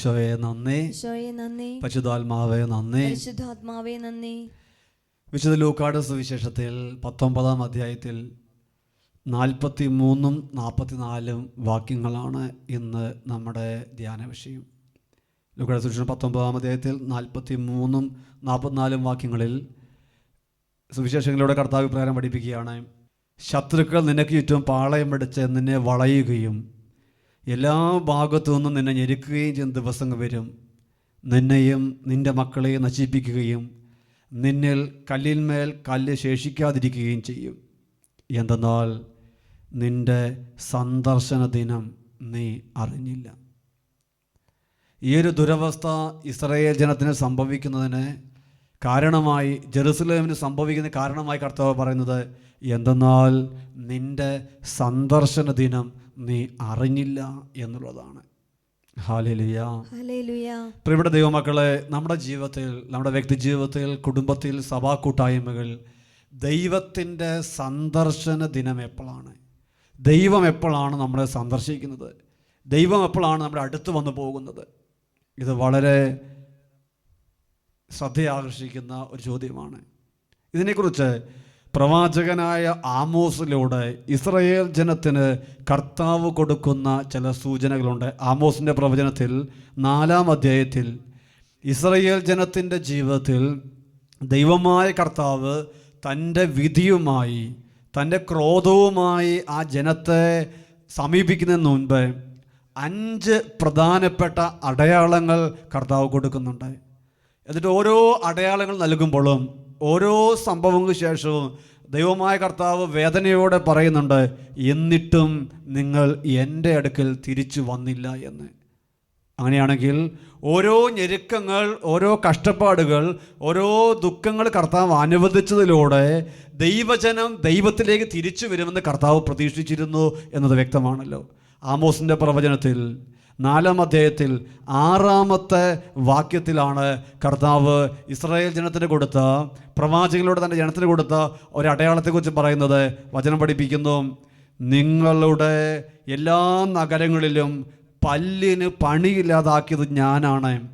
ഈശോയെ നന്ദി. ഈശോയെ നന്ദി. പരിശുദ്ധാത്മാവെ നന്ദി. പരിശുദ്ധാത്മാവേ നന്ദി. വിശുദ്ധ ലൂക്കാട് സുവിശേഷത്തിൽ പത്തൊമ്പതാം അധ്യായത്തിൽ നാൽപ്പത്തി മൂന്നും നാൽപ്പത്തി നാലും വാക്യങ്ങളാണ് ഇന്ന് നമ്മുടെ ധ്യാന വിഷയം. ലൂക്കാട് സുവിശേഷം പത്തൊമ്പതാം അധ്യായത്തിൽ നാൽപ്പത്തി മൂന്നും നാൽപ്പത്തിനാലും വാക്യങ്ങളിൽ സുവിശേഷങ്ങളിലൂടെ കർത്താവ് പ്രകാരം പഠിപ്പിക്കുകയാണ് ശത്രുക്കൾ നിനക്ക് ചുറ്റും പാളയം പിടിച്ച് നിന്നെ വളയുകയും എല്ലാ ഭാഗത്തു നിന്നും നിന്നെ ഞെരുക്കുകയും ചെയ്യുന്ന ദിവസങ്ങൾ വരും. നിന്നെയും നിന്റെ മക്കളെയും നശിപ്പിക്കുകയും നിന്നിൽ കല്ലിന്മേൽ കല്ല് ശേഷിക്കാതിരിക്കുകയും ചെയ്യും. എന്തെന്നാൽ നിന്റെ സന്ദർശന ദിനം നീ അറിഞ്ഞില്ല. ഈ ഒരു ദുരവസ്ഥ ഇസ്രയേൽ ജനത്തിന് സംഭവിക്കുന്നതിന് കാരണമായി ജെറുസലേമിന് സംഭവിക്കുന്ന കാരണമായി കർത്താവ് പറയുന്നത് എന്തെന്നാൽ നിന്റെ സന്ദർശന ദിനം നീ അറിഞ്ഞില്ല എന്നുള്ളതാണ്. പ്രിയപ്പെട്ട ദൈവമക്കളെ നമ്മുടെ ജീവിതത്തിൽ നമ്മുടെ വ്യക്തി ജീവിതത്തിൽ കുടുംബത്തിൽ സഭാ കൂട്ടായ്മകൾ ദൈവത്തിന്റെ സന്ദർശന ദിനം എപ്പോഴാണ്? ദൈവം എപ്പോഴാണ് നമ്മളെ സന്ദർശിക്കുന്നത്? ദൈവം എപ്പോഴാണ് നമ്മുടെ അടുത്ത് വന്നു പോകുന്നത്? ഇത് വളരെ ശ്രദ്ധയാകർഷിക്കുന്ന ഒരു ചോദ്യമാണ്. ഇതിനെക്കുറിച്ച് പ്രവാചകനായ ആമോസിലൂടെ ഇസ്രയേൽ ജനത്തിന് കർത്താവ് കൊടുക്കുന്ന ചില സൂചനകളുണ്ട്. ആമോസിന്റെ പ്രവചനത്തിൽ നാലാം അധ്യായത്തിൽ ഇസ്രയേൽ ജനത്തിന്റെ ജീവിതത്തിൽ ദൈവമായ കർത്താവ് തന്റെ വിധിയുമായി തന്റെ ക്രോധവുമായി ആ ജനത്തെ സമീപിക്കുന്നതിന് മുൻപ് അഞ്ച് പ്രധാനപ്പെട്ട അടയാളങ്ങൾ കർത്താവ് കൊടുക്കുന്നുണ്ട്. എന്നിട്ട് ഓരോ അടയാളങ്ങൾ നൽകുമ്പോഴും ഓരോ സംഭവങ്ങൾക്ക് ശേഷവും ദൈവമായ കർത്താവ് വേദനയോടെ പറയുന്നുണ്ട് എന്നിട്ടും നിങ്ങൾ എന്റെ അടുക്കൽ തിരിച്ചു വന്നില്ല എന്ന്. അങ്ങനെയാണെങ്കിൽ ഓരോ ഞെരുക്കങ്ങൾ ഓരോ കഷ്ടപ്പാടുകൾ ഓരോ ദുഃഖങ്ങൾ കർത്താവ് അനുവദിച്ചതിലൂടെ ദൈവജനം ദൈവത്തിലേക്ക് തിരിച്ചു വരുമെന്ന് കർത്താവ് പ്രതീക്ഷിച്ചിരുന്നു എന്നത് വ്യക്തമാണല്ലോ. ആമോസിന്റെ പ്രവചനത്തിൽ നാലാം അധ്യായത്തിൽ ആറാമത്തെ വാക്യത്തിലാണ് കർത്താവ് ഇസ്രായേൽ ജനത്തിന് കൊടുത്ത പ്രവാചകങ്ങളോട് തന്റെ ജനത്തിന് കൊടുത്ത ഒരടയാളത്തെക്കുറിച്ച് പറയുന്നത് വചനം പഠിപ്പിക്കുന്നു. നിങ്ങളുടെ എല്ലാ നഗരങ്ങളിലും പല്ലിന് പണിയില്ലാതാക്കിയത് ഞാനാണ്.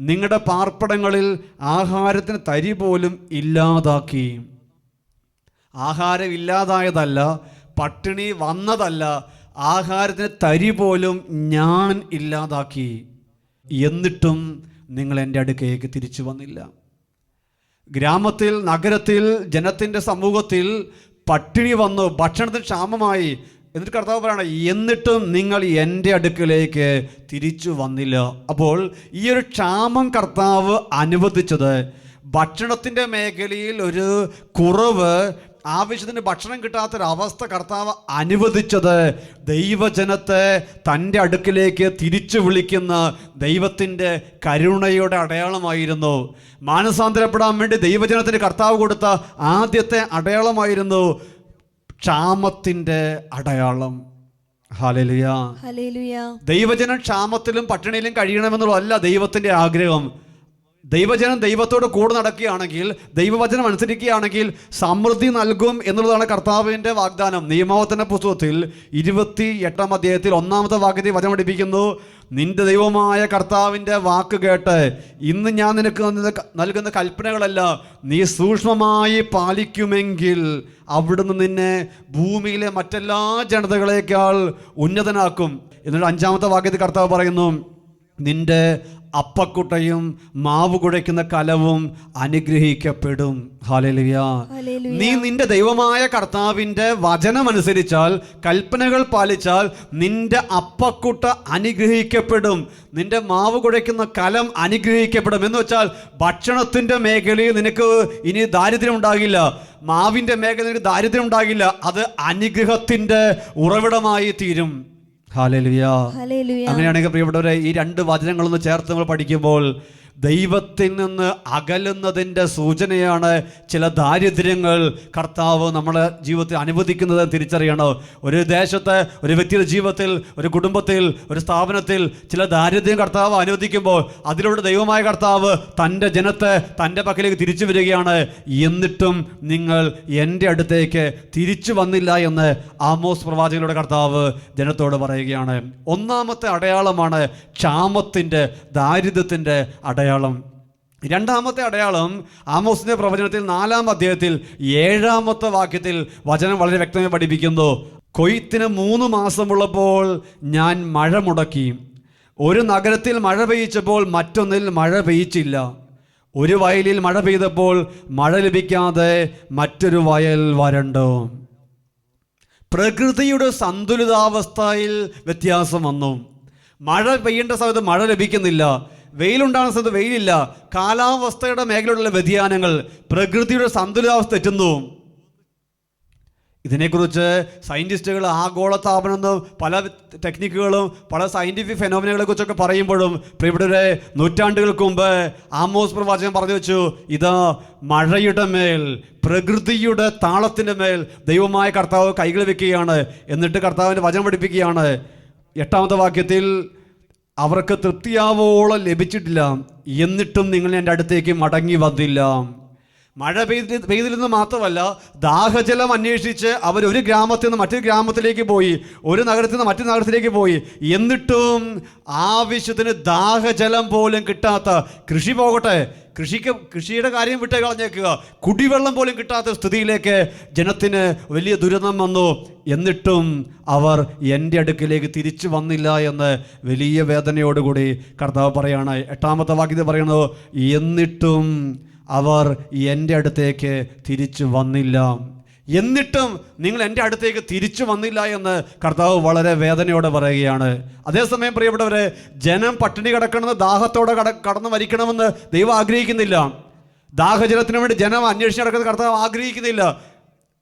നിങ്ങളുടെ പാർപ്പിടങ്ങളിൽ ആഹാരത്തിന് തരി പോലും ഇല്ലാതാക്കി. ആഹാരം ഇല്ലാതായതല്ല പട്ടിണി വന്നതല്ല ആഹാരത്തിന് തരി പോലും ഞാൻ ഇല്ലാതാക്കി. എന്നിട്ടും നിങ്ങൾ എന്റെ അടുക്കലേക്ക് തിരിച്ചു വന്നില്ല. ഗ്രാമത്തിൽ നഗരത്തിൽ ജനത്തിന്റെ സമൂഹത്തിൽ പട്ടിണി വന്നു ഭക്ഷണത്തിന് ക്ഷാമമായി. എന്നിട്ട് കർത്താവ് പറയണം എന്നിട്ടും നിങ്ങൾ എന്റെ അടുക്കലേക്ക് തിരിച്ചു വന്നില്ല. അപ്പോൾ ഈ ഒരു ക്ഷാമം കർത്താവ് അനുവദിച്ചത് ഭക്ഷണത്തിന്റെ മേഖലയിൽ ഒരു കുറവ് ആവശ്യത്തിന് ഭക്ഷണം കിട്ടാത്തൊരവസ്ഥ കർത്താവ് അനുവദിച്ചത് ദൈവജനത്തെ തന്റെ അടുക്കിലേക്ക് തിരിച്ചു വിളിക്കുന്ന ദൈവത്തിന്റെ കരുണയുടെ അടയാളമായിരുന്നു. മാനസാന്തരപ്പെടാൻ വേണ്ടി ദൈവജനത്തിന് കർത്താവ് കൊടുത്ത ആദ്യത്തെ അടയാളമായിരുന്നു ക്ഷാമത്തിന്റെ അടയാളം. ദൈവജനം ക്ഷാമത്തിലും പട്ടിണിയിലും കഴിയണമെന്നുള്ളതല്ല ദൈവത്തിന്റെ ആഗ്രഹം. ദൈവജനം ദൈവത്തോട് കൂടെ നടക്കുകയാണെങ്കിൽ ദൈവവചനം അനുസരിക്കുകയാണെങ്കിൽ സമൃദ്ധി നൽകും എന്നുള്ളതാണ് കർത്താവിന്റെ വാഗ്ദാനം. നിയമാവത്തന പുസ്തകത്തിൽ ഇരുപത്തി എട്ടാം അധ്യായത്തിൽ ഒന്നാമത്തെ വാക്യത്തിൽ വചനം പഠിപ്പിക്കുന്നു നിന്റെ ദൈവമായ കർത്താവിന്റെ വാക്ക് കേട്ട് ഇന്ന് ഞാൻ നിനക്ക് നൽകുന്ന- കൽപ്പനകളല്ല നീ സൂക്ഷ്മമായി പാലിക്കുമെങ്കിൽ അവിടുന്ന് നിന്നെ ഭൂമിയിലെ മറ്റെല്ലാ ജനതകളേക്കാൾ ഉന്നതനാക്കും. എന്നിട്ട് അഞ്ചാമത്തെ വാക്യത്തിൽ കർത്താവ് പറയുന്നു നിന്റെ അപ്പക്കുട്ടയും മാവ് കുഴയ്ക്കുന്ന കലവും അനുഗ്രഹിക്കപ്പെടും. ഹാലലിയ നീ നിന്റെ ദൈവമായ കർത്താവിന്റെ വചനമനുസരിച്ചാൽ കൽപ്പനകൾ പാലിച്ചാൽ നിന്റെ അപ്പക്കുട്ട അനുഗ്രഹിക്കപ്പെടും. നിന്റെ മാവ് കുഴയ്ക്കുന്ന കലം അനുഗ്രഹിക്കപ്പെടും. എന്ന് വെച്ചാൽ ഭക്ഷണത്തിന്റെ മേഖലയിൽ നിനക്ക് ഇനി ദാരിദ്ര്യം ഉണ്ടാകില്ല. മാവിന്റെ മേഖലയിൽ നിനക്ക് ദാരിദ്ര്യം ഉണ്ടാകില്ല. അത് അനുഗ്രഹത്തിന്റെ ഉറവിടമായി തീരും. അങ്ങനെയാണെങ്കിൽ പ്രിയപ്പെട്ടവരെ ഈ രണ്ട് വചനങ്ങളൊന്ന് ചേർത്ത് നമ്മൾ പഠിക്കുമ്പോൾ ദൈവത്തിൽ നിന്ന് അകലുന്നതിന്റെ സൂചനയാണ് ചില ദാരിദ്ര്യങ്ങൾ കർത്താവ് നമ്മുടെ ജീവിതത്തിൽ അനുവദിക്കുന്നത് തിരിച്ചറിയണം? ഒരു ദേശത്ത് ഒരു വ്യക്തിയുടെ ജീവിതത്തിൽ ഒരു കുടുംബത്തിൽ ഒരു സ്ഥാപനത്തിൽ ചില ദാരിദ്ര്യം കർത്താവ് അനുവദിക്കുമ്പോൾ അതിലൂടെ ദൈവമായ കർത്താവ് തന്റെ ജനത്തെ തന്റെ പക്കലേക്ക് തിരിച്ചു വരികയാണ്. എന്നിട്ടും നിങ്ങൾ എന്റെ അടുത്തേക്ക് തിരിച്ചു വന്നില്ല എന്ന് ആമോസ് പ്രവാചകരുടെ കർത്താവ് ജനത്തോട് പറയുകയാണ്. ഒന്നാമത്തെ അടയാളമാണ് ക്ഷാമത്തിന്റെ ദാരിദ്ര്യത്തിന്റെ അടയാളം. രണ്ടാമത്തെ അടയാളം ആമോസിന്റെ പ്രവചനത്തിൽ നാലാം അധ്യായത്തിൽ ഏഴാമത്തെ വാക്യത്തിൽ വചനം വളരെ വ്യക്തമായി പഠിപ്പിക്കുന്നു. കൊയ്ത്തിന് മൂന്ന് മാസമുള്ളപ്പോൾ ഞാൻ മഴ മുടക്കി. ഒരു നഗരത്തിൽ മഴ പെയ്ച്ചപ്പോൾ മറ്റൊന്നിൽ മഴ പെയ്ച്ചില്ല ഒരു വയലിൽ മഴ പെയ്തപ്പോൾ മഴ ലഭിക്കാതെ മറ്റൊരു വയൽ വരണ്ടോ. പ്രകൃതിയുടെ സന്തുലിതാവസ്ഥയിൽ വ്യത്യാസം വന്നു. മഴ പെയ്യേണ്ട സമയത്ത് മഴ ലഭിക്കുന്നില്ല. വെയിലുണ്ടാകുന്ന സ്ഥലത്ത് വെയിലില്ല. കാലാവസ്ഥയുടെ മേഖലയിലുള്ള വ്യതിയാനങ്ങൾ പ്രകൃതിയുടെ സന്തുലിതാവസ്ഥ തെറ്റുന്നു. ഇതിനെക്കുറിച്ച് സയന്റിസ്റ്റുകൾ ആഗോളതാപനം എന്നും പല ടെക്നിക്കുകളും പല സയന്റിഫിക് ഫെനോമിനകളെ കുറിച്ചൊക്കെ പറയുമ്പോഴും ഇവിടെ നൂറ്റാണ്ടുകൾക്ക് മുമ്പ് ആമോസ് പ്രവാചകൻ പറഞ്ഞു വെച്ചു ഇത് മഴയുടെ മേൽ പ്രകൃതിയുടെ താളത്തിന്റെ മേൽ ദൈവമായ കർത്താവ് കൈകൾ വെക്കുകയാണ്. എന്നിട്ട് കർത്താവിന്റെ വചനം പഠിപ്പിക്കുകയാണ്. എട്ടാമത്തെ വാക്യത്തിൽ അവർക്ക് തൃപ്തിയാവോളം ലഭിച്ചിട്ടില്ല. എന്നിട്ടും നിങ്ങൾ എന്റെ അടുത്തേക്ക് മടങ്ങി വന്നില്ല. മഴ പെയ്ത് പെയ്തിരുന്ന് മാത്രമല്ല ദാഹജലം അന്വേഷിച്ച് അവർ ഒരു ഗ്രാമത്തിൽ നിന്ന് മറ്റൊരു ഗ്രാമത്തിലേക്ക് പോയി ഒരു നഗരത്തിൽ നിന്ന് മറ്റൊരു നഗരത്തിലേക്ക് പോയി. എന്നിട്ടും ആവശ്യത്തിന് ദാഹജലം പോലും കിട്ടാത്ത കൃഷി പോകട്ടെ കൃഷിക്ക് കൃഷിയുടെ കാര്യം വിട്ടേ കളഞ്ഞേക്കുക കുടിവെള്ളം പോലും കിട്ടാത്ത സ്ഥിതിയിലേക്ക് ജനത്തിന് വലിയ ദുരിതം വന്നു. എന്നിട്ടും അവർ എന്റെ അടുക്കിലേക്ക് തിരിച്ചു വന്നില്ല എന്ന് വലിയ വേദനയോടുകൂടി കർത്താവ് പറയാണ്. എട്ടാമത്തെ വാക്യത്തിൽ പറയുന്നത് എന്നിട്ടും അവർ എന്റെ അടുത്തേക്ക് തിരിച്ചു വന്നില്ല. എന്നിട്ടും നിങ്ങൾ എന്റെ അടുത്തേക്ക് തിരിച്ചു വന്നില്ല എന്ന് കർത്താവ് വളരെ വേദനയോടെ പറയുകയാണ്. അതേസമയം പ്രിയപ്പെട്ടവരെ ജനം പട്ടിണി കിടക്കണമെന്ന് ദാഹത്തോടെ കട കടന്നു വരിക്കണമെന്ന് ദൈവം ആഗ്രഹിക്കുന്നില്ല. ദാഹജലത്തിന് വേണ്ടി ജനം അന്വേഷിച്ച് നടക്കുന്ന കർത്താവ് ആഗ്രഹിക്കുന്നില്ല.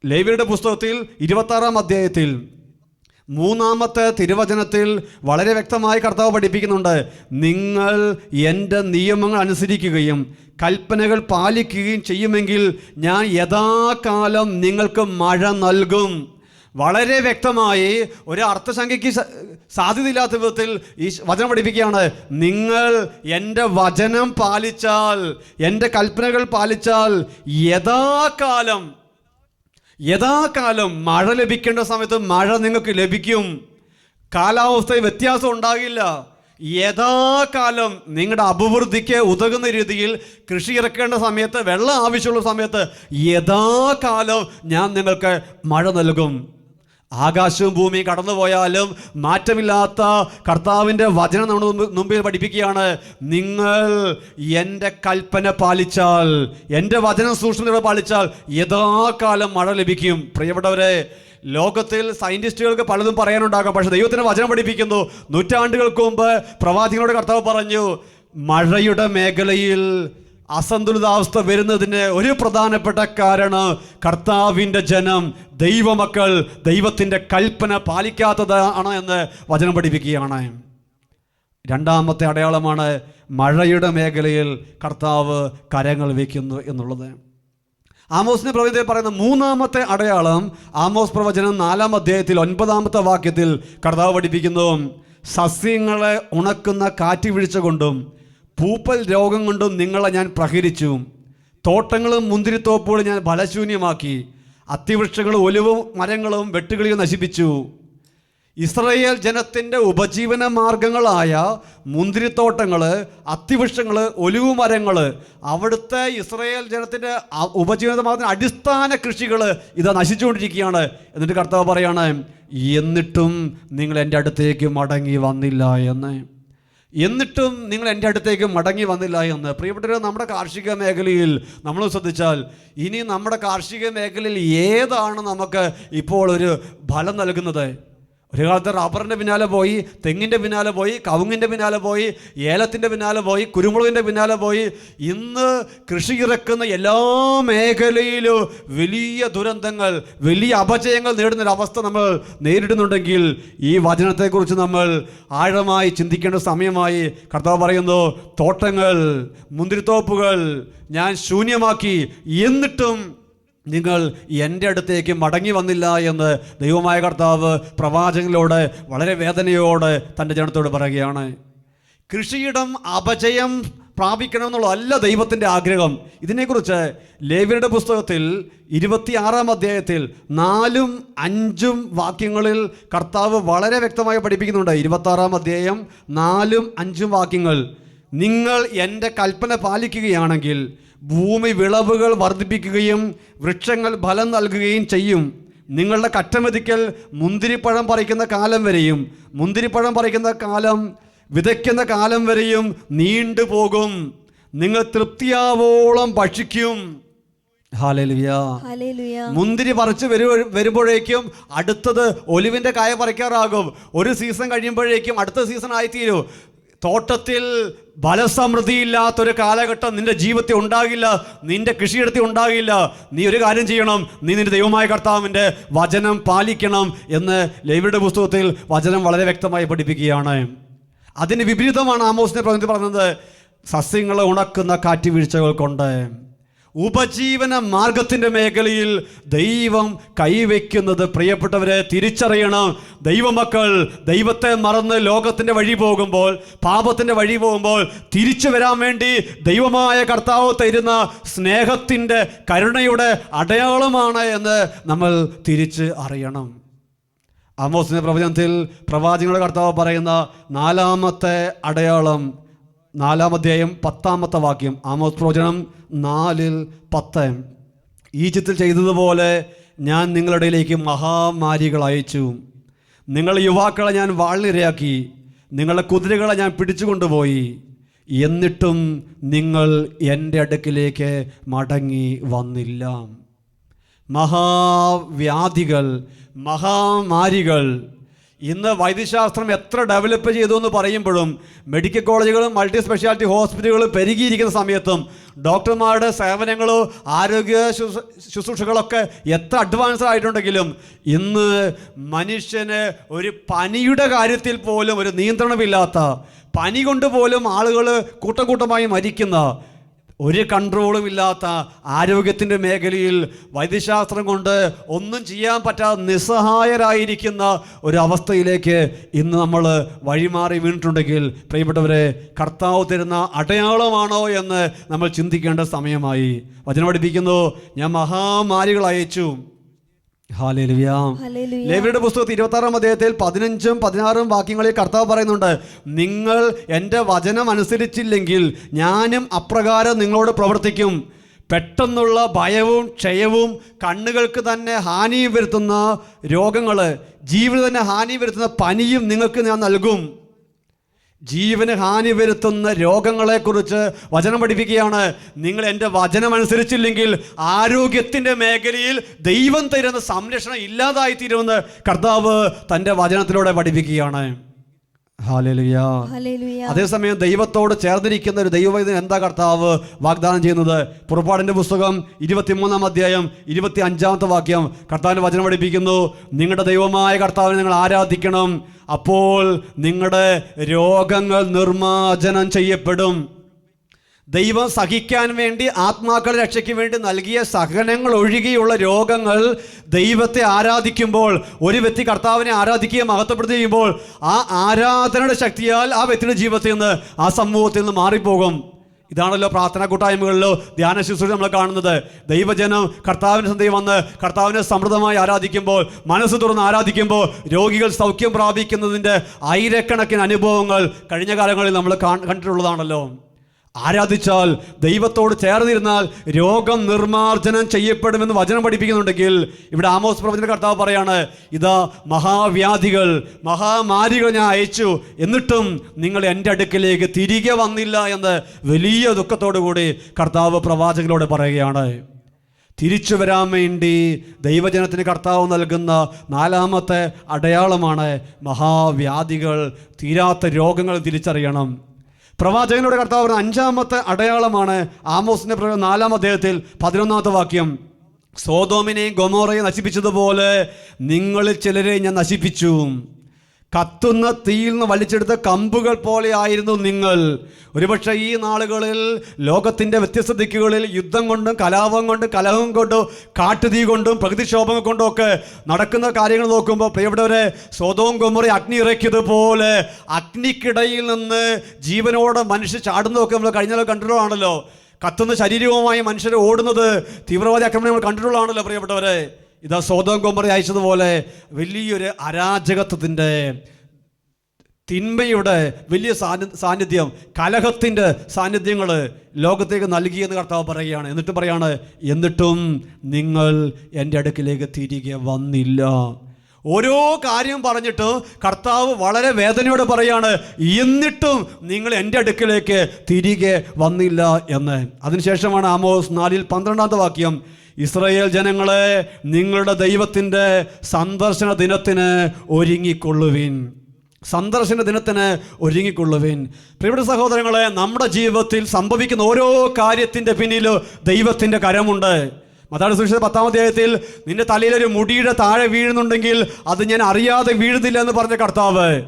ലേവിയുടെ പുസ്തകത്തിൽ ഇരുപത്താറാം അധ്യായത്തിൽ മൂന്നാമത്തെ തിരുവചനത്തിൽ വളരെ വ്യക്തമായി കർത്താവ് പഠിപ്പിക്കുന്നുണ്ട് നിങ്ങൾ എന്റെ നിയമങ്ങൾ അനുസരിക്കുകയും കൽപ്പനകൾ പാലിക്കുകയും ചെയ്യുമെങ്കിൽ ഞാൻ യഥാകാലം നിങ്ങൾക്ക് മഴ നൽകും. വളരെ വ്യക്തമായി ഒരു അർത്ഥശങ്കയ്ക്ക് സാധ്യതയില്ലാത്ത വിധത്തിൽ ഈ വചനം പഠിപ്പിക്കുകയാണ് നിങ്ങൾ എന്റെ വചനം പാലിച്ചാൽ എന്റെ കൽപ്പനകൾ പാലിച്ചാൽ യഥാകാലം യഥാകാലം മഴ ലഭിക്കേണ്ട സമയത്ത് മഴ നിങ്ങൾക്ക് ലഭിക്കും. കാലാവസ്ഥയിൽ വ്യത്യാസം ഉണ്ടാകില്ല. യഥാകാലം നിങ്ങളുടെ അഭിവൃദ്ധിക്ക് ഉതകുന്ന രീതിയിൽ കൃഷി ഇറക്കേണ്ട സമയത്ത് വെള്ളം ആവശ്യമുള്ള സമയത്ത് യഥാകാലം ഞാൻ നിങ്ങൾക്ക് മഴ നൽകും. ആകാശവും ഭൂമിയും കടന്നുപോയാലും മാറ്റമില്ലാത്ത കർത്താവിന്റെ വചനം മുമ്പ് മുമ്പിൽ പഠിപ്പിക്കുകയാണ്. നിങ്ങൾ എന്റെ കൽപ്പന പാലിച്ചാൽ എന്റെ വചനം സൂക്ഷ്മതയോടെ പാലിച്ചാൽ യഥാകാലം മഴ ലഭിക്കും. പ്രിയപ്പെട്ടവരെ ലോകത്തിൽ സയന്റിസ്റ്റുകൾക്ക് പലതും പറയാനുണ്ടാകാം പക്ഷേ ദൈവത്തിന്റെ വചനം പഠിപ്പിക്കുന്നു. നൂറ്റാണ്ടുകൾക്ക് മുമ്പ് പ്രവാചകനോട് കർത്താവ് പറഞ്ഞു മഴയുടെ മേഖലയിൽ അസന്തുലിതാവസ്ഥ വരുന്നതിന് ഒരു പ്രധാനപ്പെട്ട കാരണം കർത്താവിന്റെ ജനം ദൈവമക്കൾ ദൈവത്തിന്റെ കൽപ്പന പാലിക്കാത്തതാണ് എന്ന് വചനം പഠിപ്പിക്കുകയാണ്. രണ്ടാമത്തെ അടയാളമാണ് മഴയുടെ മേഖലയിൽ കർത്താവ് കരങ്ങൾ വയ്ക്കുന്നു എന്നുള്ളത്. ആമോസിന്റെ പ്രവചനത്തിൽ പറയുന്ന മൂന്നാമത്തെ അടയാളം ആമോസ് പ്രവചനം നാലാം അധ്യായത്തിൽ ഒൻപതാമത്തെ വാക്യത്തിൽ കർത്താവ് പഠിപ്പിക്കുന്നു. സസ്യങ്ങളെ ഉണക്കുന്ന കാറ്റ് വീഴ്ച കൊണ്ടും പൂപ്പൽ രോഗം കൊണ്ടും നിങ്ങളെ ഞാൻ പ്രഹരിച്ചു. തോട്ടങ്ങളും മുന്തിരിത്തോപ്പുകളും ഞാൻ ഫലശൂന്യമാക്കി. അത്തിവൃക്ഷങ്ങളും ഒലിവും മരങ്ങളും വെട്ടുകിളിയും നശിപ്പിച്ചു. ഇസ്രയേൽ ജനത്തിന്റെ ഉപജീവന മാർഗങ്ങളായ മുന്തിരിത്തോട്ടങ്ങൾ അത്തിവൃക്ഷങ്ങൾ ഒലിവുമരങ്ങൾ അവിടുത്തെ ഇസ്രയേൽ ജനത്തിന്റെ ഉപജീവന മാർഗത്തിന് അടിസ്ഥാന കൃഷികൾ ഇത് നശിച്ചുകൊണ്ടിരിക്കുകയാണ്. എന്നിട്ട് കർത്താവ് പറയാണ് എന്നിട്ടും നിങ്ങൾ എന്റെ അടുത്തേക്ക് മടങ്ങി വന്നില്ല എന്ന്. എന്നിട്ടും നിങ്ങൾ എന്റെ അടുത്തേക്ക് മടങ്ങി വന്നില്ല എന്ന്. പ്രിയപ്പെട്ടവർ നമ്മുടെ കാർഷിക മേഖലയിൽ നമ്മൾ ശ്രദ്ധിച്ചാൽ ഇനി നമ്മുടെ കാർഷിക മേഖലയിൽ ഏതാണ് നമുക്ക് ഇപ്പോൾ ഒരു ഫലം നൽകുന്നത്? ഒരു കാലത്ത് റബ്ബറിന്റെ പിന്നാലെ പോയി തെങ്ങിന്റെ പിന്നാലെ പോയി കവുങ്ങിന്റെ പിന്നാലെ പോയി ഏലത്തിന്റെ പിന്നാലെ പോയി കുരുമുളകിന്റെ പിന്നാലെ പോയി. ഇന്ന് കൃഷി ഇറക്കുന്ന എല്ലാ മേഖലയിലും വലിയ ദുരന്തങ്ങൾ വലിയ അപജയങ്ങൾ നേടുന്നൊരവസ്ഥ നമ്മൾ നേരിടുന്നുണ്ടെങ്കിൽ ഈ വചനത്തെക്കുറിച്ച് നമ്മൾ ആഴമായി ചിന്തിക്കേണ്ട സമയമായി കർത്താവ് പറയുന്നു തോട്ടങ്ങൾ മുന്തിരിത്തോപ്പുകൾ ഞാൻ ശൂന്യമാക്കി എന്നിട്ടും നിങ്ങൾ എന്റെ അടുത്തേക്ക് മടങ്ങി വന്നില്ല എന്ന് ദൈവമായ കർത്താവ് പ്രവാചകനിലൂടെ വളരെ വേദനയോടെ തന്റെ ജനത്തോട് പറയുകയാണ്. കൃഷിയിടം അപജയം പ്രാപിക്കണമെന്നുള്ളതല്ല ദൈവത്തിന്റെ ആഗ്രഹം. ഇതിനെക്കുറിച്ച് ലേവിയുടെ പുസ്തകത്തിൽ ഇരുപത്തിയാറാം അധ്യായത്തിൽ നാലും അഞ്ചും വാക്യങ്ങളിൽ കർത്താവ് വളരെ വ്യക്തമായി പഠിപ്പിക്കുന്നുണ്ട്. ഇരുപത്താറാം അധ്യായം നാലും അഞ്ചും വാക്യങ്ങൾ. നിങ്ങൾ എന്റെ കൽപ്പന പാലിക്കുകയാണെങ്കിൽ ഭൂമി വിളവുകൾ വർദ്ധിപ്പിക്കുകയും വൃക്ഷങ്ങൾ ഫലം നൽകുകയും ചെയ്യും. നിങ്ങളുടെ കറ്റമെതിക്കൽ മുന്തിരിപ്പഴം പറിക്കുന്ന കാലം വരെയും മുന്തിരിപ്പഴം പറിക്കുന്ന കാലം വിതയ്ക്കുന്ന കാലം വരെയും നീണ്ടുപോകും നിങ്ങൾ തൃപ്തിയാവോളം ഭക്ഷിക്കും. മുന്തിരി പറിച്ചു വരു വരുമ്പോഴേക്കും അടുത്തത് ഒലിവിന്റെ കായ പറിക്കാറാകും. ഒരു സീസൺ കഴിയുമ്പോഴേക്കും അടുത്ത സീസൺ ആയിത്തീരും. തോട്ടത്തിൽ ഫലസമൃദ്ധിയില്ലാത്തൊരു കാലഘട്ടം നിന്റെ ജീവിതത്തിൽ ഉണ്ടാകില്ല നിന്റെ കൃഷിയിടത്തിൽ ഉണ്ടാകില്ല. നീ ഒരു കാര്യം ചെയ്യണം നീ നിന്റെ ദൈവമായ കർത്താവിന്റെ വചനം പാലിക്കണം എന്ന് ലൈവിയുടെ പുസ്തകത്തിൽ വചനം വളരെ വ്യക്തമായി പഠിപ്പിക്കുകയാണ്. അതിന് വിപരീതമാണ് ആമോസിനെ പ്രവൃത്തി പറഞ്ഞത് സസ്യങ്ങളെ ഉണക്കുന്ന കാറ്റ് കാറ്റുവീഴ്ചകൾ കൊണ്ട് ഉപജീവന മാർഗത്തിന്റെ മേഖലയിൽ ദൈവം കൈവയ്ക്കുന്നത് പ്രിയപ്പെട്ടവരെ തിരിച്ചറിയണം. ദൈവമക്കൾ ദൈവത്തെ മറന്ന് ലോകത്തിന്റെ വഴി പോകുമ്പോൾ പാപത്തിന്റെ വഴി പോകുമ്പോൾ തിരിച്ചു വരാൻ വേണ്ടി ദൈവമായ കർത്താവ് തരുന്ന സ്നേഹത്തിന്റെ കരുണയുടെ അടയാളമാണ് എന്ന് നമ്മൾ തിരിച്ച് അറിയണം. അമോസിന്റെ പ്രവചനത്തിൽ പ്രവാചകങ്ങളുടെ കർത്താവ് പറയുന്ന നാലാമത്തെ അടയാളം നാലാം അധ്യായം പത്താമത്തെ വാക്യം. ആമോസ് പ്രവചനം നാലിൽ പത്ത്. ഈജിപ്തിൽ ചെയ്തതുപോലെ ഞാൻ നിങ്ങളുടെ ഇടയിലേക്ക് മഹാമാരികൾ അയച്ചു. നിങ്ങളുടെ യുവാക്കളെ ഞാൻ വാളിനിരയാക്കി നിങ്ങളുടെ കുതിരകളെ ഞാൻ പിടിച്ചു കൊണ്ടുപോയി എന്നിട്ടും നിങ്ങൾ എന്റെ അടുക്കിലേക്ക് മടങ്ങി വന്നില്ല. മഹാവ്യാധികൾ മഹാമാരികൾ ഇന്ന് വൈദ്യശാസ്ത്രം എത്ര ഡെവലപ്പ് ചെയ്തു എന്ന് പറയുമ്പോഴും മെഡിക്കൽ കോളേജുകളും മൾട്ടി സ്പെഷ്യാലിറ്റി ഹോസ്പിറ്റലുകളും പെരുകിയിരിക്കുന്ന സമയത്തും ഡോക്ടർമാരുടെ സേവനങ്ങളോ ആരോഗ്യ ശുശ്രൂ- ശുശ്രൂഷകളൊക്കെ എത്ര അഡ്വാൻസ് ആയിട്ടുണ്ടെങ്കിലും ഇന്ന് മനുഷ്യന് ഒരു പനിയുടെ കാര്യത്തിൽ പോലും ഒരു നിയന്ത്രണമില്ലാത്ത പനി കൊണ്ട് പോലും ആളുകൾ കൂട്ടം കൂട്ടമായി മരിക്കുന്ന ഒരു കൺട്രോളും ഇല്ലാത്ത ആരോഗ്യത്തിന്റെ മേഖലയിൽ വൈദ്യശാസ്ത്രം കൊണ്ട് ഒന്നും ചെയ്യാൻ പറ്റാതെ നിസ്സഹായരായിരിക്കുന്ന ഒരവസ്ഥയിലേക്ക് ഇന്ന് നമ്മൾ വഴിമാറി വീണിട്ടുണ്ടെങ്കിൽ പ്രിയപ്പെട്ടവരെ കർത്താവ് തരുന്ന അടയാളമാണോ എന്ന് നമ്മൾ ചിന്തിക്കേണ്ട സമയമായി. വചനം പഠിപ്പിക്കുന്നു ഞാൻ മഹാമാരികൾ അയച്ചു. ലേവിയുടെ പുസ്തകത്തിൽ ഇരുപത്തി ആറാം അദ്ദേഹത്തിൽ പതിനഞ്ചും പതിനാറും വാക്യങ്ങളിൽ കർത്താവ് പറയുന്നുണ്ട് നിങ്ങൾ എന്റെ വചനം അനുസരിച്ചില്ലെങ്കിൽ ഞാനും അപ്രകാരം നിങ്ങളോട് പ്രവർത്തിക്കും. പെട്ടെന്നുള്ള ഭയവും ക്ഷയവും കണ്ണുകൾക്ക് തന്നെ ഹാനി വരുത്തുന്ന രോഗങ്ങൾ ജീവിതം തന്നെ ഹാനി വരുത്തുന്ന പനിയും നിങ്ങൾക്ക് ഞാൻ നൽകും. ജീവന് ഹാനി വരുത്തുന്ന രോഗങ്ങളെക്കുറിച്ച് വചനം പഠിപ്പിക്കുകയാണ്. നിങ്ങൾ എന്റെ വചനം അനുസരിച്ചില്ലെങ്കിൽ ആരോഗ്യത്തിന്റെ മേഖലയിൽ ദൈവം തരുന്ന സംരക്ഷണം ഇല്ലാതായിത്തീരുമെന്ന് കർത്താവ് തന്റെ വചനത്തിലൂടെ പഠിപ്പിക്കുകയാണ്. അതേസമയം ദൈവത്തോട് ചേർന്നിരിക്കുന്ന ഒരു ദൈവവൈദ്യൻ എന്താ കർത്താവ് വാഗ്ദാനം ചെയ്യുന്നത്? പുറപ്പാടിന്റെ പുസ്തകം ഇരുപത്തിമൂന്നാം അധ്യായം ഇരുപത്തി അഞ്ചാമത്തെ വാക്യം. കർത്താവിന്റെ വചനം പഠിപ്പിക്കുന്നു നിങ്ങളുടെ ദൈവമായ കർത്താവിനെ നിങ്ങൾ ആരാധിക്കണം അപ്പോൾ നിങ്ങളുടെ രോഗങ്ങൾ നിർമ്മാർജനം ചെയ്യപ്പെടും. ദൈവം സഹിക്കാൻ വേണ്ടി ആത്മാക്കളെ രക്ഷയ്ക്ക് വേണ്ടി നൽകിയ സഹനങ്ങൾ ഒഴുകിയുള്ള രോഗങ്ങൾ ദൈവത്തെ ആരാധിക്കുമ്പോൾ ഒരു വ്യക്തി കർത്താവിനെ ആരാധിക്കുകയും മഹത്വപ്പെടുത്തി ചെയ്യുമ്പോൾ ആ ആരാധനയുടെ ശക്തിയാൽ ആ വ്യക്തിയുടെ ജീവിതത്തിൽ നിന്ന് ആ സമൂഹത്തിൽ നിന്ന് മാറിപ്പോകും. ഇതാണല്ലോ പ്രാർത്ഥനാ കൂട്ടായ്മകളിലോ ധ്യാന ശുശ്രൂഷ നമ്മൾ കാണുന്നത്. ദൈവജനം കർത്താവിന്റെ സന്ധി വന്ന് കർത്താവിനെ സമൃദ്ധമായി ആരാധിക്കുമ്പോൾ മനസ്സ് തുറന്ന് ആരാധിക്കുമ്പോൾ രോഗികൾ സൗഖ്യം പ്രാപിക്കുന്നതിന്റെ ആയിരക്കണക്കിന് അനുഭവങ്ങൾ കഴിഞ്ഞ കാലങ്ങളിൽ നമ്മൾ കണ്ടിട്ടുള്ളതാണല്ലോ. ആരാധിച്ചാൽ ദൈവത്തോട് ചേർന്നിരുന്നാൽ രോഗം നിർമാർജനം ചെയ്യപ്പെടുമെന്ന് വചനം പഠിപ്പിക്കുന്നുണ്ടെങ്കിൽ ഇവിടെ ആമോസ് പ്രവചന കർത്താവ് പറയാണ് ഇതാ മഹാവ്യാധികൾ മഹാമാരികൾ ഞാൻ അയച്ചു. എന്നിട്ടും നിങ്ങൾ എന്റെ അടുക്കിലേക്ക് തിരികെ വന്നില്ല എന്ന് വലിയ കൂടി കർത്താവ് പ്രവാചകരോട് പറയുകയാണ്. തിരിച്ചു വരാൻ വേണ്ടി ദൈവജനത്തിന് കർത്താവ് നൽകുന്ന നാലാമത്തെ അടയാളമാണ് മഹാവ്യാധികൾ. തീരാത്ത രോഗങ്ങൾ തിരിച്ചറിയണം. പ്രവാചകനോട് കർത്താവ് പറഞ്ഞ അഞ്ചാമത്തെ അടയാളമാണ് ആമോസിന്റെ പ്രയോഗം നാലാം അദ്ദേഹത്തിൽ പതിനൊന്നാമത്തെ വാക്യം. സോതോമിനെയും ഗൊമോറയും നശിപ്പിച്ചതുപോലെ നിങ്ങളിൽ ചിലരെ ഞാൻ നശിപ്പിച്ചു. കത്തുന്ന തീയിൽ നിന്ന് വലിച്ചെടുത്ത കമ്പുകൾ പോലെയായിരുന്നു നിങ്ങൾ. ഒരുപക്ഷെ ഈ നാളുകളിൽ ലോകത്തിന്റെ വ്യത്യസ്ത ദിക്കുകളിൽ യുദ്ധം കൊണ്ടും കലാപം കൊണ്ടും കലഹം കൊണ്ടും കാട്ടുതീ കൊണ്ടും പ്രകൃതിക്ഷോഭങ്ങൾ കൊണ്ടും ഒക്കെ നടക്കുന്ന കാര്യങ്ങൾ നോക്കുമ്പോൾ പ്രിയപ്പെട്ടവരെ സ്വതവും കൊമ്മറി അഗ്നി ഇറക്കിയതുപോലെ അഗ്നിക്കിടയിൽ നിന്ന് ജീവനോടെ മനുഷ്യർ ചാടുന്നതൊക്കെ നമ്മൾ കഴിഞ്ഞ കണ്ടിട്ടുള്ളതാണല്ലോ. കത്തുന്ന ശരീരവുമായി മനുഷ്യർ ഓടുന്നത് തീവ്രവാദി ആക്രമണം നമ്മൾ കണ്ടിട്ടുള്ളതാണല്ലോ പ്രിയപ്പെട്ടവരെ. ഇതാ സ്വതം കൊമ്പറി അയച്ചതുപോലെ വലിയൊരു അരാജകത്വത്തിന്റെ തിന്മയുടെ വലിയ സാന്നി- സാന്നിധ്യം കലഹത്തിന്റെ സാന്നിധ്യങ്ങൾ ലോകത്തേക്ക് നൽകിയെന്ന് കർത്താവ് പറയുകയാണ്. എന്നിട്ട് പറയാണ് എന്നിട്ടും നിങ്ങൾ എന്റെ അടുക്കിലേക്ക് തിരികെ വന്നില്ല. ഓരോ കാര്യം പറഞ്ഞിട്ട് കർത്താവ് വളരെ വേദനയോടെ പറയാണ് എന്നിട്ടും നിങ്ങൾ എന്റെ അടുക്കിലേക്ക് തിരികെ വന്നില്ല എന്ന്. അതിനുശേഷമാണ് ആമോസ് നാലിൽ പന്ത്രണ്ടാമത്തെ വാക്യം ഇസ്രയേൽ ജനങ്ങളെ നിങ്ങളുടെ ദൈവത്തിന്റെ സന്ദർശന ദിനത്തിന് ഒരുങ്ങിക്കൊള്ളുവിൻ. സന്ദർശന ദിനത്തിന് ഒരുങ്ങിക്കൊള്ളുവിൻ. പ്രിയപ്പെട്ട സഹോദരങ്ങളെ നമ്മുടെ ജീവിതത്തിൽ സംഭവിക്കുന്ന ഓരോ കാര്യത്തിന്റെ പിന്നിൽ ദൈവത്തിന്റെ കരമുണ്ട്. മതാണ് സുരക്ഷിത പത്താം അധ്യായത്തിൽ നിന്റെ തലയിലൊരു മുടിയുടെ താഴെ വീഴുന്നുണ്ടെങ്കിൽ അത് ഞാൻ അറിയാതെ വീഴുന്നില്ല എന്ന് പറഞ്ഞ കർത്താവ്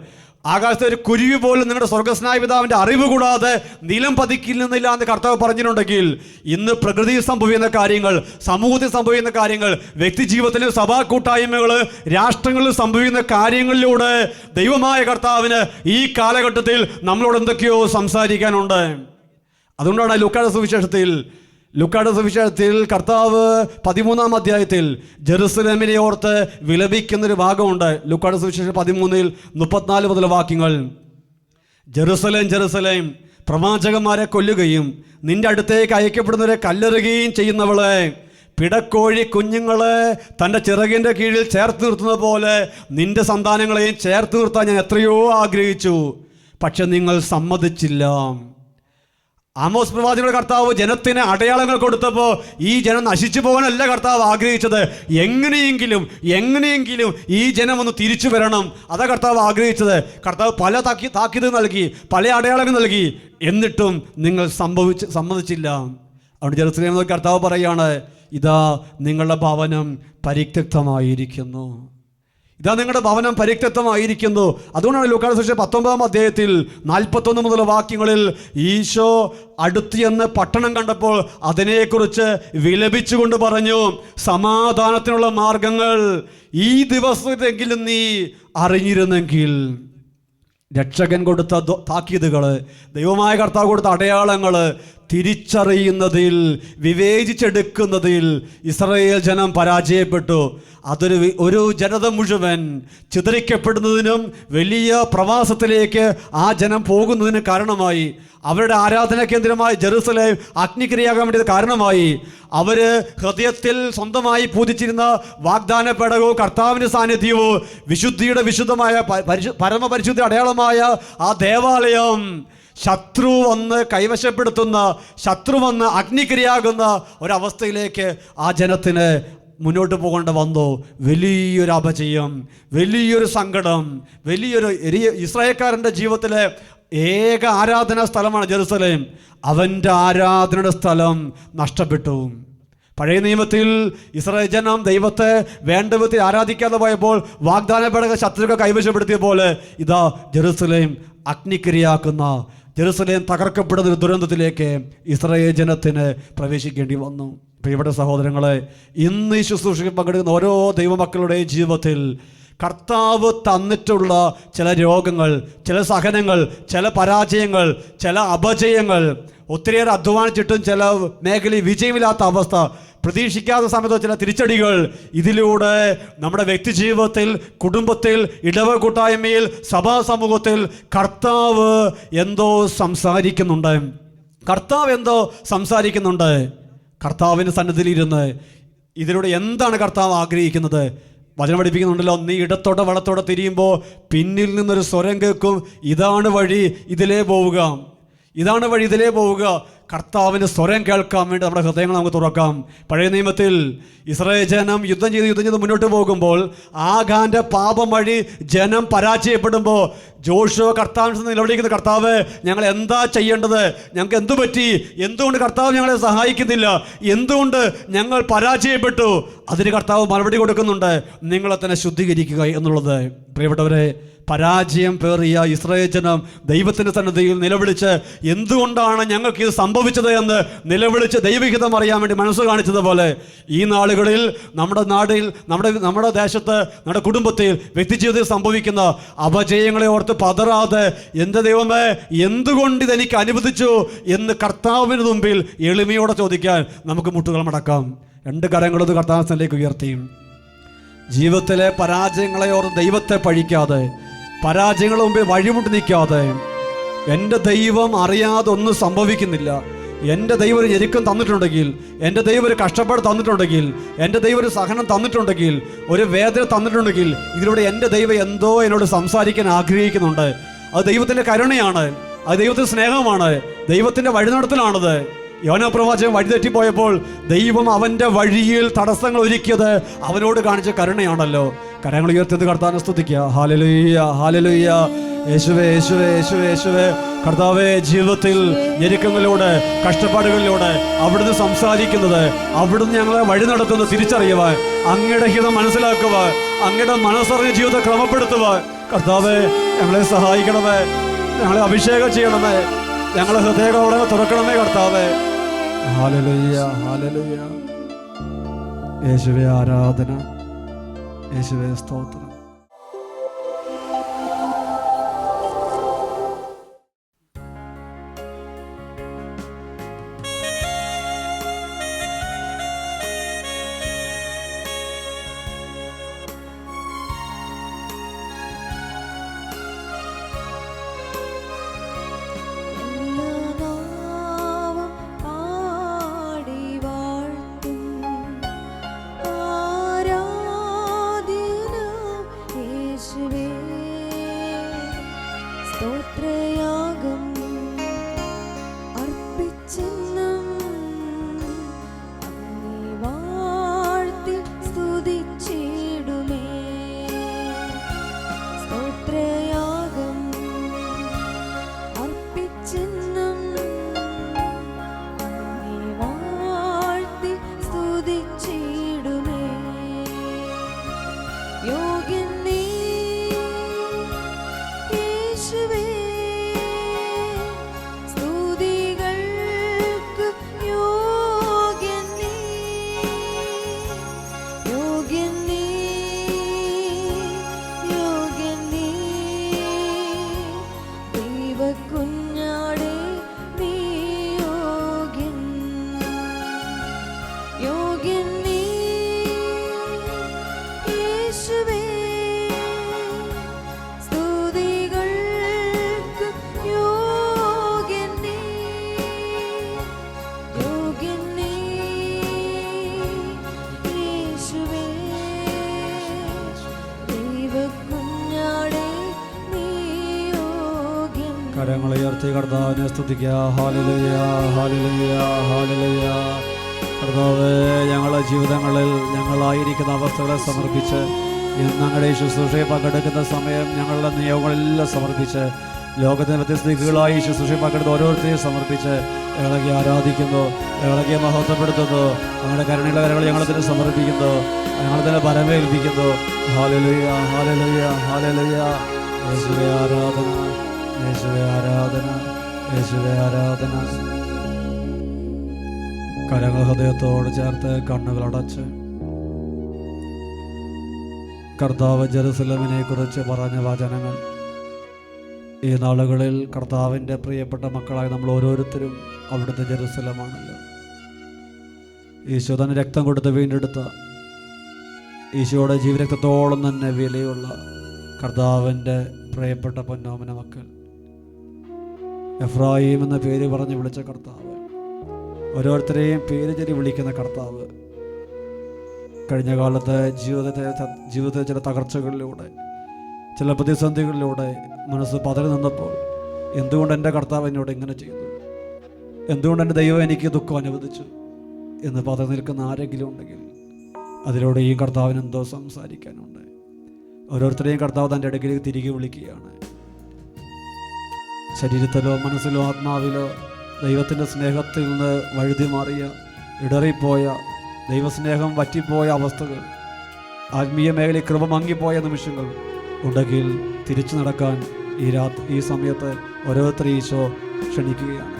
ആകാശത്തെ ഒരു കുരുവി പോലും നിങ്ങളുടെ സ്വർഗസ്നായ പിതാവിന്റെ അറിവ് കൂടാതെ നിലം പതിക്കില്ലെന്നില്ല എന്ന് കർത്താവ് പറഞ്ഞിട്ടുണ്ടെങ്കിൽ ഇന്ന് പ്രകൃതിയിൽ സംഭവിക്കുന്ന കാര്യങ്ങൾ സമൂഹത്തിൽ സംഭവിക്കുന്ന കാര്യങ്ങൾ വ്യക്തി ജീവിതത്തിലും സഭാ കൂട്ടായ്മകൾ രാഷ്ട്രങ്ങളിൽ സംഭവിക്കുന്ന കാര്യങ്ങളിലൂടെ ദൈവമായ കർത്താവിന് ഈ കാലഘട്ടത്തിൽ നമ്മളോട് എന്തൊക്കെയോ സംസാരിക്കാനുണ്ട്. അതുകൊണ്ടാണ് ലുക്കാട സുവിശേഷത്തിൽ ലുക്കാട് സുവിശേഷത്തിൽ കർത്താവ് പതിമൂന്നാം അധ്യായത്തിൽ ജെറുസലേമിനെ ഓർത്ത് വിലപിക്കുന്നൊരു ഭാഗമുണ്ട്. ലുക്കാട് സുവിശേഷം പതിമൂന്നിൽ മുപ്പത്തിനാല് മുതൽ വാക്യങ്ങൾ. ജെറുസലേം ജെറുസലേം പ്രവാചകന്മാരെ കൊല്ലുകയും നിന്റെ അടുത്തേക്ക് അയക്കപ്പെടുന്നവരെ കല്ലെറുകയും ചെയ്യുന്നവളെ പിടക്കോഴി കുഞ്ഞുങ്ങളെ തന്റെ ചിറകിന്റെ കീഴിൽ ചേർത്ത് നിർത്തുന്ന പോലെ നിന്റെ സന്താനങ്ങളെയും ചേർത്ത് നിർത്താൻ ഞാൻ എത്രയോ ആഗ്രഹിച്ചു. പക്ഷെ നിങ്ങൾ സമ്മതിച്ചില്ല. ആമോസ് പ്രവാചകരുടെ കർത്താവ് ജനത്തിന് അടയാളങ്ങൾ കൊടുത്തപ്പോൾ ഈ ജനം നശിച്ചു പോകാനല്ല കർത്താവ് ആഗ്രഹിച്ചത്. എങ്ങനെയെങ്കിലും എങ്ങനെയെങ്കിലും ഈ ജനം ഒന്ന് തിരിച്ചു വരണം. അതാ കർത്താവ് ആഗ്രഹിച്ചത്. കർത്താവ് പല താക്കി താക്കീത് നൽകി പല അടയാളങ്ങൾ നൽകി. എന്നിട്ടും നിങ്ങൾ സംഭവിച്ച് സമ്മതിച്ചില്ല. അവിടെ ജെറുസലേം കർത്താവ് പറയുകയാണ് ഇതാ നിങ്ങളുടെ ഭവനം പരിത്യക്തമായിരിക്കുന്നു. ഇതാ നിങ്ങളുടെ ഭവനം പരിത്യക്തമായിരിക്കുന്നു. അതുകൊണ്ടാണ് ലൂക്കാട് സുവിശേഷം പത്തൊമ്പതാം അധ്യായത്തിൽ നാൽപ്പത്തൊന്ന് മുതൽ വാക്യങ്ങളിൽ ഈശോ അടുത്ത് എന്ന് പട്ടണം കണ്ടപ്പോൾ അതിനെക്കുറിച്ച് വിലപിച്ചുകൊണ്ട് പറഞ്ഞു സമാധാനത്തിനുള്ള മാർഗങ്ങൾ ഈ ദിവസത്തെങ്കിലും നീ അറിഞ്ഞിരുന്നെങ്കിൽ രക്ഷകൻ കൊടുത്ത താക്കീതുകൾ ദൈവമായ കർത്താവ് കൊടുത്ത അടയാളങ്ങൾ തിരിച്ചറിയുന്നതിൽ വിവേചിച്ചെടുക്കുന്നതിൽ ഇസ്രയേൽ ജനം പരാജയപ്പെട്ടു. അതൊരു ഒരു ജനത മുഴുവൻ ചിതറിക്കപ്പെടുന്നതിനും വലിയ പ്രവാസത്തിലേക്ക് ആ ജനം പോകുന്നതിന് കാരണമായി. അവരുടെ ആരാധന കേന്ദ്രമായ ജെറുസലേം അഗ്നിക്രിയാകാൻ വേണ്ടിയത് കാരണമായി. അവർ ഹൃദയത്തിൽ സ്വന്തമായി പൂജിച്ചിരുന്ന വാഗ്ദാന പേടകവും കർത്താവിന്റെ സാന്നിധ്യവും വിശുദ്ധിയുടെ വിശുദ്ധമായ പരമപരിശുദ്ധ അടയാളമായ ആ ദേവാലയം ശത്രു വന്ന് കൈവശപ്പെടുത്തുന്ന ശത്രു വന്ന് അഗ്നിക്രിയാകുന്ന ഒരവസ്ഥയിലേക്ക് ആ ജനത്തിന് മുന്നോട്ട് പോകേണ്ട വന്നു. വലിയൊരു അപജയം വലിയൊരു സങ്കടം വലിയൊരു എരിയ- ഇസ്രായേൽക്കാരന്റെ ജീവിതത്തിലെ ഏക ആരാധനാ സ്ഥലമാണ് ജെറുസലേം. അവന്റെ ആരാധനയുടെ സ്ഥലം നഷ്ടപ്പെട്ടു. പഴയ നിയമത്തിൽ ഇസ്രായേൽ ജനം ദൈവത്തെ വേണ്ട വിധത്തിൽ ആരാധിക്കാതെ പോയപ്പോൾ വാഗ്ദാന ശത്രുക്കൾ കൈവശപ്പെടുത്തിയ പോലെ ഇതാ ജെറുസലേം അഗ്നിക്രിയാക്കുന്ന ജെറുസലേം തകർക്കപ്പെടുന്ന ഒരു ദുരന്തത്തിലേക്ക് ഇസ്രയേൽ ജനത്തിന് പ്രവേശിക്കേണ്ടി വന്നു. പ്രിയപ്പെട്ട സഹോദരങ്ങളെ ഇന്ന് ഈ ശുശ്രൂഷയിൽ പങ്കെടുക്കുന്ന ഓരോ ദൈവമക്കളുടെയും ജീവിതത്തിൽ കർത്താവ് തന്നിട്ടുള്ള ചില രോഗങ്ങൾ ചില സഹനങ്ങൾ ചില പരാജയങ്ങൾ ചില അപജയങ്ങൾ ഒത്തിരിയേറെ അധ്വാനിച്ചിട്ടും ചില മേഖലയിൽ വിജയമില്ലാത്ത അവസ്ഥ പ്രതീക്ഷിക്കാത്ത സമയത്ത് ചില തിരിച്ചടികൾ. ഇതിലൂടെ നമ്മുടെ വ്യക്തി ജീവിതത്തിൽ കുടുംബത്തിൽ ഇടവ കൂട്ടായ്മയിൽ സഭാ സമൂഹത്തിൽ കർത്താവ് എന്തോ സംസാരിക്കുന്നുണ്ട്. കർത്താവ് എന്തോ സംസാരിക്കുന്നുണ്ട്. കർത്താവിന്റെ സന്നിധിയിൽ ഇരുന്ന് ഇതിലൂടെ എന്താണ് കർത്താവ് ആഗ്രഹിക്കുന്നത്? വചനം പഠിപ്പിക്കുന്നുണ്ടല്ലോ നീ ഇടത്തോടെ വളത്തോടെ തിരിയുമ്പോൾ പിന്നിൽ നിന്നൊരു സ്വരം കേൾക്കും. ഇതാണ് വഴി ഇതിലേ പോവുക. ഇതാണ് വഴി ഇതിലേ പോവുക. കർത്താവിന്റെ സ്വരം കേൾക്കാൻ വേണ്ടി നമ്മുടെ ഹൃദയങ്ങൾ നമുക്ക് തുറക്കാം. പഴയ നിയമത്തിൽ ഇസ്രായേൽ ജനം യുദ്ധം ചെയ്ത് യുദ്ധം ചെയ്ത് മുന്നോട്ട് പോകുമ്പോൾ ആഖാന്റെ പാപം വഴി ജനം പരാജയപ്പെടുമ്പോൾ ജോഷുവ കർത്താവിന് നിലവിളിക്കുന്ന കർത്താവ് ഞങ്ങൾ എന്താ ചെയ്യേണ്ടത്? ഞങ്ങൾക്ക് എന്തു പറ്റി? എന്തുകൊണ്ട് കർത്താവ് ഞങ്ങളെ സഹായിക്കുന്നില്ല? എന്തുകൊണ്ട് ഞങ്ങൾ പരാജയപ്പെട്ടു? അതിന് കർത്താവ് മറുപടി കൊടുക്കുന്നുണ്ട് നിങ്ങളെ തന്നെ ശുദ്ധീകരിക്കുക എന്നുള്ളത്. പ്രിയപ്പെട്ടവരെ പരാജയം പേറിയ ഇസ്രായേൽ ജനം ദൈവത്തിന്റെ സന്നദ്ധയിൽ നിലവിളിച്ച് എന്തുകൊണ്ടാണ് ഞങ്ങൾക്ക് ഇത് സംഭവിച്ചത് എന്ന് നിലവിളിച്ച് ദൈവഹിതം അറിയാൻ വേണ്ടി മനസ്സ് കാണിച്ചതുപോലെ ഈ നാളുകളിൽ നമ്മുടെ നാടിൽ നമ്മുടെ നമ്മുടെ ദേശത്ത് നമ്മുടെ കുടുംബത്തിൽ വ്യക്തിജീവിതത്തിൽ സംഭവിക്കുന്ന അപജയങ്ങളെ ഓർത്ത് പതറാതെ എന്റെ ദൈവമേ എന്തുകൊണ്ട് ഇതെനിക്ക് അനുവദിച്ചു? എന്ന് കർത്താവിന് മുമ്പിൽ എളിമയോടെ ചോദിക്കാൻ നമുക്ക് മുട്ടുകൾ മടക്കാം. രണ്ട് കരങ്ങളത് കർത്താവസ്ഥയിലേക്ക് ഉയർത്തി. ജീവിതത്തിലെ പരാജയങ്ങളെ ഓർത്ത് ദൈവത്തെ പഴിക്കാതെ പരാജയങ്ങളുടെ മുമ്പിൽ വഴിമുട്ടി നിൽക്കാതെ എന്റെ ദൈവം അറിയാതെ ഒന്നും സംഭവിക്കുന്നില്ല. എന്റെ ദൈവം ഒരു ഞെരുക്കം തന്നിട്ടുണ്ടെങ്കിൽ എന്റെ ദൈവം ഒരു കഷ്ടപ്പാട് തന്നിട്ടുണ്ടെങ്കിൽ എന്റെ ദൈവം ഒരു സഹനം തന്നിട്ടുണ്ടെങ്കിൽ ഒരു വേദന തന്നിട്ടുണ്ടെങ്കിൽ ഇതിലൂടെ എന്റെ ദൈവം എന്തോ എന്നോട് സംസാരിക്കാൻ ആഗ്രഹിക്കുന്നുണ്ട്. അത് ദൈവത്തിന്റെ കരുണയാണ് അത് ദൈവത്തിന്റെ സ്നേഹമാണ് ദൈവത്തിന്റെ വഴിനടത്തലാണത്. യോന പ്രവാചകൻ വഴിതെറ്റിപ്പോയപ്പോൾ ദൈവം അവന്റെ വഴിയിൽ തടസ്സങ്ങൾ ഒരുക്കിയത് അവനോട് കാണിച്ച കരുണയാണല്ലോ. കരങ്ങൾ ഉയർത്തിയത് കർത്താനെ സ്തുതിക്കുക. ഹാലലുയ്യ ഹാലലുയ്യ യേശുവേ യേശുവേ യേശുവേ യേശുവേ. കർത്താവെ ജീവിതത്തിൽ ഞെരുക്കങ്ങളിലൂടെ കഷ്ടപ്പാടുകളിലൂടെ അവിടുന്ന് സംസാരിക്കുന്നത് അവിടുന്ന് ഞങ്ങളെ വഴി നടത്തുന്നത് തിരിച്ചറിയുവാൻ അങ്ങയുടെ ഹിതം മനസ്സിലാക്കുവാൻ അങ്ങയുടെ മനസ്സറിഞ്ഞ ജീവിതത്തെ ക്രമപ്പെടുത്തുവാൻ. കർത്താവെ ഞങ്ങളെ സഹായിക്കണമേ. ഞങ്ങളെ അഭിഷേകം ചെയ്യണമേ. ഞങ്ങളെ ഹൃദയങ്ങളോടെ തുറക്കണമേ കർത്താവേ. യേശുവെ ആരാധന. യേശുവെ സ്തോത്രം. കരങ്ങൾ ഉയർത്തി കർത്താവിനെ സ്തുതിക്കുക. ഹാലലുയ്യ ഹാലലുയ്യ ഹാലലുയ്യ കർത്താവ് ഞങ്ങളുടെ ജീവിതങ്ങളിൽ ഞങ്ങളായിരിക്കുന്ന അവസ്ഥകളെ സമർപ്പിച്ച് ഇന്ന് ഞങ്ങളുടെ ശുശ്രൂഷയെ പങ്കെടുക്കുന്ന സമയം ഞങ്ങളുടെ നിയമങ്ങളെല്ലാം സമർപ്പിച്ച് ലോകത്തിന് വ്യത്യസ്തകളായി ശുശ്രൂഷയെ പങ്കെടുത്ത് ഓരോരുത്തരെയും സമർപ്പിച്ച് ഇളകി ആരാധിക്കുന്നു ഇളകി മഹത്വപ്പെടുത്തുന്നു. ഞങ്ങളുടെ കരുണയുള്ള കരങ്ങൾ ഞങ്ങളെ തന്നെ സമർപ്പിക്കുന്നു ഞങ്ങളെ തന്നെ പരമേൽപ്പിക്കുന്നു. ഹാലലയ്യ ഹാലലയ്യ ഹാലലയ്യ ആരാധന. യേശുവേ ആരാധന യേശുവേ ആരാധന. കരങ്ങൾ ഹൃദയത്തോട് ചേർത്ത് കണ്ണുകളടച്ച് കർത്താവ് ജെറുസലമിനെ കുറിച്ച് പറഞ്ഞ വചനങ്ങൾ. ഈ നാളുകളിൽ കർത്താവിന്റെ പ്രിയപ്പെട്ട മക്കളായ നമ്മൾ ഓരോരുത്തരും അവിടുത്തെ ജെറുസലമാണല്ലോ. ഈശോ തന്നെ രക്തം കൊടുത്ത് വീണ്ടെടുത്ത ഈശോയുടെ ജീവരക്തത്തോളം തന്നെ വിലയുള്ള കർത്താവിന്റെ പ്രിയപ്പെട്ട പൊന്നോമന മക്കൾ. എഫ്രായിം എന്ന പേര് പറഞ്ഞ് വിളിച്ച കർത്താവ്. ഓരോരുത്തരെയും പേര് ചൊല്ലി വിളിക്കുന്ന കർത്താവ്. കഴിഞ്ഞ കാലത്ത് ജീവിതത്തെ ജീവിതത്തിലെ ചില തകർച്ചകളിലൂടെ ചില പ്രതിസന്ധികളിലൂടെ മനസ്സ് പതറി നിന്നപ്പോൾ എന്തുകൊണ്ട് എന്റെ കർത്താവ് എന്നോട് ഇങ്ങനെ ചെയ്തു എന്തുകൊണ്ട് എന്റെ ദൈവം എനിക്ക് ദുഃഖം അനുവദിച്ചു? എന്ന് പതറി നിൽക്കുന്ന ആരെങ്കിലും ഉണ്ടെങ്കിൽ അതിലൂടെ ഈ കർത്താവിന് എന്തോ സംസാരിക്കാനുണ്ട്. ഓരോരുത്തരെയും കർത്താവ് തന്റെ അടുക്കിലേക്ക് തിരികെ വിളിക്കുകയാണ്. ശരീരത്തിലോ മനസ്സിലോ ആത്മാവിലോ ദൈവത്തിന്റെ സ്നേഹത്തിൽ നിന്ന് വഴുതി മാറിയ ഇടറിപ്പോയ ദൈവസ്നേഹം വറ്റിപ്പോയ അവസ്ഥകൾ ആത്മീയ മേഖലയിൽ കൃപ മങ്ങിപ്പോയ നിമിഷങ്ങൾ ഉണ്ടെങ്കിൽ തിരിച്ചു നടക്കാൻ ഈ രാത്രി ഈ സമയത്ത് ഓരോരുത്തരെ ഈശോ ക്ഷണിക്കുകയാണ്.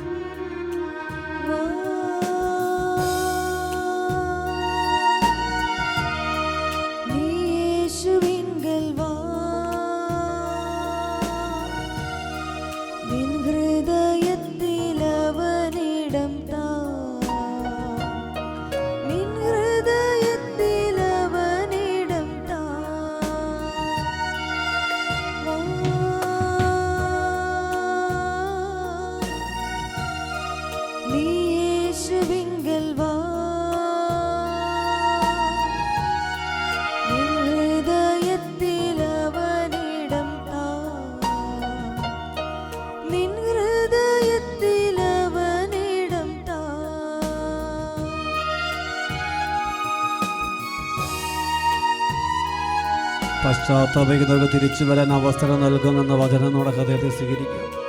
പശ്ചാത്തപിക്കുന്നവർക്ക് തിരിച്ചു വരാൻ അവസരം നൽകുമെന്ന വചനം നമ്മുടെ ഹൃദയത്തെ സ്വീകരിക്കാം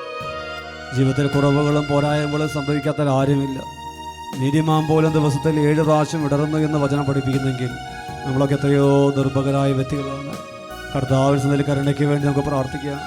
ജീവിതത്തിൽ കുറവുകളും പോരായ്മകളും സംഭവിക്കാത്ത ആരുമില്ല. നീതിമാൻ പോലും ദിവസത്തിൽ ഏഴ് പ്രാവശ്യം ഇടറുന്നു എന്ന് വചനം പഠിപ്പിക്കുന്നെങ്കിൽ നമ്മളൊക്കെ എത്രയോ ദുർഭകരായ വ്യക്തികളാണ്. കർത്താവിൽ സന്നിധിയിൽ കരുണയ്ക്ക് വേണ്ടി നമുക്ക് പ്രാർത്ഥിക്കാം.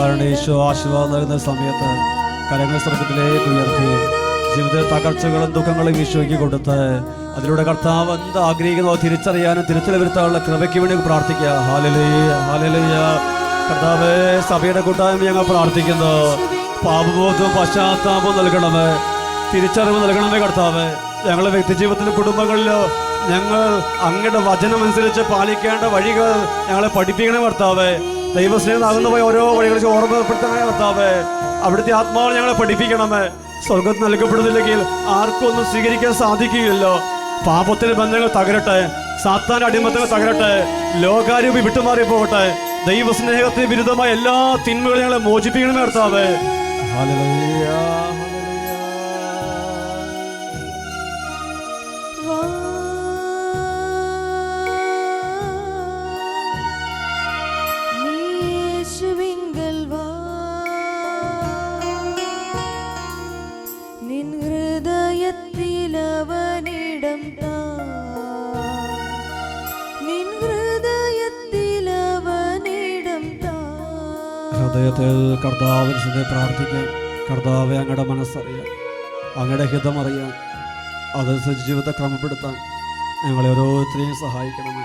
ദിവികാരുടെ ഈശോ ആശീർവാദം നൽകുന്ന സമയത്ത് കരങ്ങൾ സ്വർഗത്തിലേക്ക് ഉയർത്തി. ജീവിതത്തിൽ തകർച്ചകളും ദുഃഖങ്ങളും ഈശോയ്ക്ക് കൊടുത്ത് അതിലൂടെ കർത്താവ് എന്ത് ആഗ്രഹിക്കുന്നോ തിരിച്ചറിയാനും തിരുത്തൽ വരുത്താനുള്ള കൃപയ്ക്ക് വേണ്ടി പ്രാർത്ഥിക്കുക. ഹാലലയ്യ ഹാലലയ്യ കർത്താവേ സഭയുടെ കൂട്ടായ്മ ഞങ്ങൾ പ്രാർത്ഥിക്കുന്നു. പാപബോധവും പശ്ചാത്താപവും നൽകണമേ. തിരിച്ചറിവ് നൽകണമേ കർത്താവ്. ഞങ്ങളുടെ വ്യക്തിജീവിതത്തിലും കുടുംബങ്ങളിലോ ഞങ്ങൾ അങ്ങയുടെ വചനമനുസരിച്ച് പാലിക്കേണ്ട വഴികൾ ഞങ്ങളെ പഠിപ്പിക്കണേ കർത്താവേ. ദൈവസ്നേഹം പോയ ഓരോ വഴികളും ഓർമ്മപ്പെടുത്തണേ കർത്താവേ അവിടുത്തെ ആത്മാവ് ഞങ്ങളെ പഠിപ്പിക്കണമേ. സ്വർഗത്ത് നൽകപ്പെടുന്നില്ലെങ്കിൽ ആർക്കും ഒന്നും സ്വീകരിക്കാൻ സാധിക്കുകയില്ലോ. പാപത്തിന്റെ ബന്ധങ്ങൾ തകരട്ടെ സാത്താൻ അടിമത്തങ്ങൾ തകരട്ടെ ലോകാരൂപി വിട്ടുമാറി പോകട്ടെ. ദൈവസ്നേഹത്തിന് വിരുദ്ധമായ എല്ലാ തിന്മകളും ഞങ്ങളെ മോചിപ്പിക്കണമേ കർത്താവേ. ഹല്ലേലൂയ, കർത്താവെ അങ്ങയുടെ മനസ്സറിയാൻ അങ്ങയുടെ ഹിതം അറിയാൻ അതനുസരിച്ച് ജീവിതത്തെ ക്രമപ്പെടുത്താൻ ഞങ്ങളെ ഓരോരുത്തരെയും സഹായിക്കണമേ.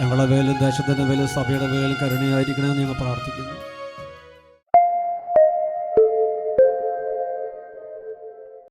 ഞങ്ങളുടെ വേലും ദേശത്തിന്റെ വേലും സഭയുടെ വേലും കരുണയായിരിക്കണമെന്ന് ഞങ്ങൾ പ്രാർത്ഥിക്കുന്നു.